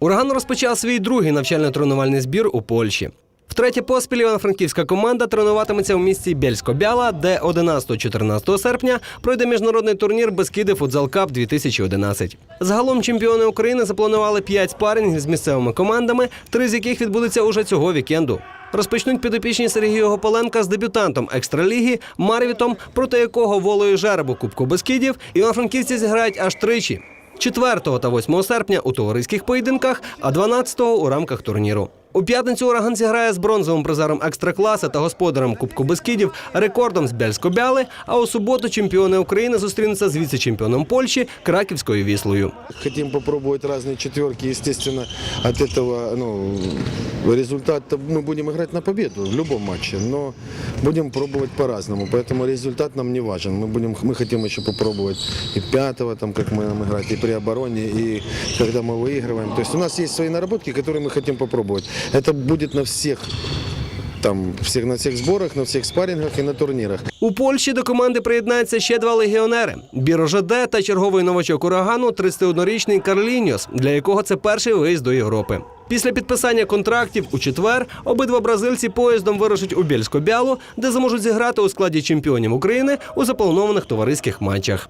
Ураган розпочав свій другий навчально-тренувальний збір у Польщі. Втретє поспіль івано-франківська команда тренуватиметься у місті Бєльсько-Бяла, де 11-14 серпня пройде міжнародний турнір Бескиди Футзал Кап 2011. Загалом чемпіони України запланували 5 спарингів з місцевими командами, три з яких відбудуться уже цього вікенду. Розпочнуть підопічні Сергія Гополенка з дебютантом екстраліги Марвітом, проти якого волею жеребу Кубку Бескидів івано-франківці зіграють аж тричі. 4 та 8 серпня у товариських поєдинках, а 12 у рамках турніру. У п'ятницю ураган зіграє з бронзовим призером екстракласи та господарем Кубку Бескидів рекордом з Бяльсько-Бяли, а у суботу чемпіони України зустрінуться з віце-чемпіоном Польщі Краківською віслою. Хотим попробовать разные четверки, естественно, от этого ну, результат мы будем играть на победу в любом матче, но будем пробовать по-разному, поэтому результат нам не важен. Мы, будем, мы хотим еще попробовать и пятого, там, как мы нам играть, и при обороне, и когда мы выигрываем. То есть у нас есть свои наработки, которые мы хотим попробовать. Это будет на всех там, всех, на всех сборах, на всех спаррингах и на турнирах. У Польщі до команди приєднаються ще два легіонери: Біро ЖД та черговий новачок урагану 31-річний Карліньос, для якого це перший виїзд до Європи. Після підписання контрактів у четвер обидва бразильці поїздом вирушать у Бєльсько-Бялу, де зможуть зіграти у складі чемпіонів України у запланованих товариських матчах.